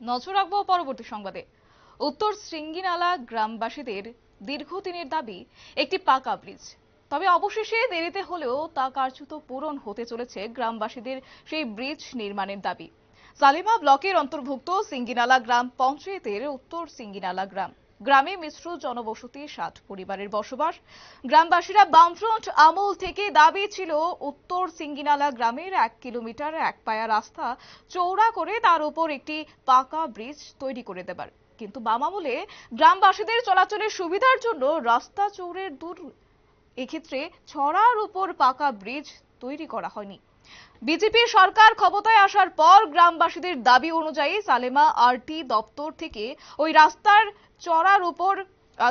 নজর রাখব পরবর্তী সংবাদে। উত্তর শৃঙ্গিনালা গ্রামবাসীদের দীর্ঘদিনের দাবি, একটি পাকা ব্রিজ। তবে অবশেষে দেরিতে হলেও তা কার্যত পূরণ হতে চলেছে গ্রামবাসীদের সেই ব্রিজ নির্মাণের দাবি। সালিমা ব্লকের অন্তর্ভুক্ত সিঙ্গিনালা গ্রাম পঞ্চায়েতের উত্তর সিঙ্গিনালা গ্রাম। গ্রামে মিশ্র জনবসতি ষাট পরিবারের বসবাস। গ্রামবাসীরা বামফ্রন্ট আমল থেকে দাবি ছিল, উত্তর সিঙ্গিনালা গ্রামের এক কিলোমিটার এক পায়া রাস্তা চৌড়া করে তার উপর একটি পাকা ব্রিজ তৈরি করে দেবার। কিন্তু বাম আমলে গ্রামবাসীদের চলাচলের সুবিধার জন্য রাস্তা চৌড়ের দূর এক্ষেত্রে ছড়ার উপর পাকা ব্রিজ তৈরি করা হয়নি। বিজেপি সরকার ক্ষমতায় আসার পর গ্রামবাসীদের দাবি অনুযায়ী সালেমা আরটি দপ্তর থেকে ওই রাস্তার চড়ার উপর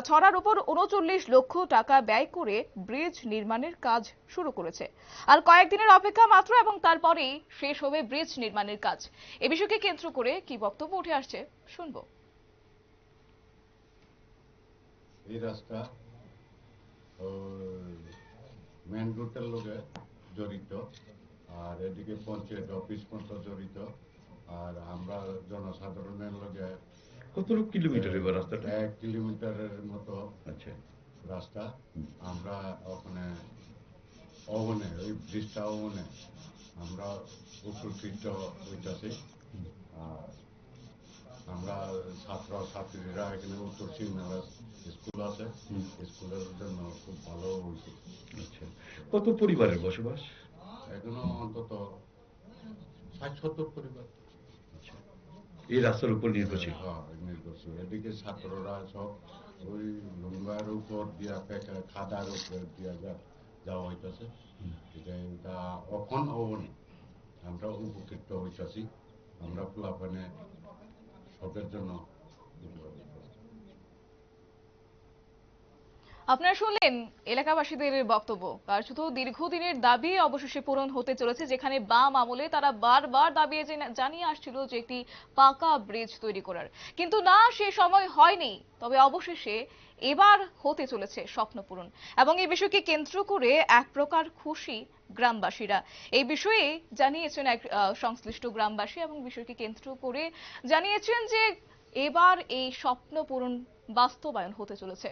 ছড়ার উপর উনচল্লিশ লক্ষ টাকা ব্যয় করে ব্রিজ নির্মাণের কাজ শুরু করেছে। আর কয়েকদিনের অপেক্ষা মাত্র এবং তারপরেই শেষ হবে ব্রিজ নির্মাণের কাজ। এ বিষয়কে কেন্দ্র করে কি বক্তব্য উঠে আসছে, শুনব। এই রাস্তা মেন জড়িত আর এদিকে পঞ্চায়েত অফিস পর্যন্ত জড়িত আর আমরা জনসাধারণের লোকে কতটুকু কিলোমিটার এবার রাস্তাটা? এক কিলোমিটারের মতো আচ্ছা। রাস্তা। আমরা ওখানে অবনে ওই ব্রিজটা অবনে আমরা উপকৃত হইতেছি। আর আমরা ছাত্র ছাত্রীরা এখানে উত্তর সিংনালা স্কুল আছে। স্কুলের জন্য খুব ভালো কত পরিবারের বসবাস? এখনও অন্তত ষাট সত্তর পরিবার। এই রাস্তার উপর নির্ভরশীল? হ্যাঁ, নির্ভরশীল। এদিকে ছাত্ররা সব ওই লুঙ্গার উপর দিয়া পেকা খাদার উপর দিয়া যা যাওয়া হইতাছে। এটা এটা অখন অবনি আমরা উপকৃত হইতাছি। আমরা পোলাপানে সবের জন্য উপকার হইতাছি। আপনারা শুনলেন এলাকাবাসীদের বক্তব্য। শুধু দীর্ঘদিনের দাবি অবশেষে পূরণ হতে চলেছে, যেখানে বাম আমলে তারা বারবার দাবি জানিয়ে আসছিল যে একটি পাকা ব্রিজ তৈরি করার। কিন্তু না, সে সময় হয়নি। তবে অবশেষে এবার হতে চলেছে স্বপ্ন পূরণ। এবং এই বিষয়কে কেন্দ্র করে এক প্রকার খুশি গ্রামবাসীরা। এই বিষয়ে জানিয়েছেন এক সংশ্লিষ্ট গ্রামবাসী এবং বিষয়কে কেন্দ্র করে জানিয়েছেন যে এবার এই স্বপ্ন পূরণ বাস্তবায়ন হতে চলেছে।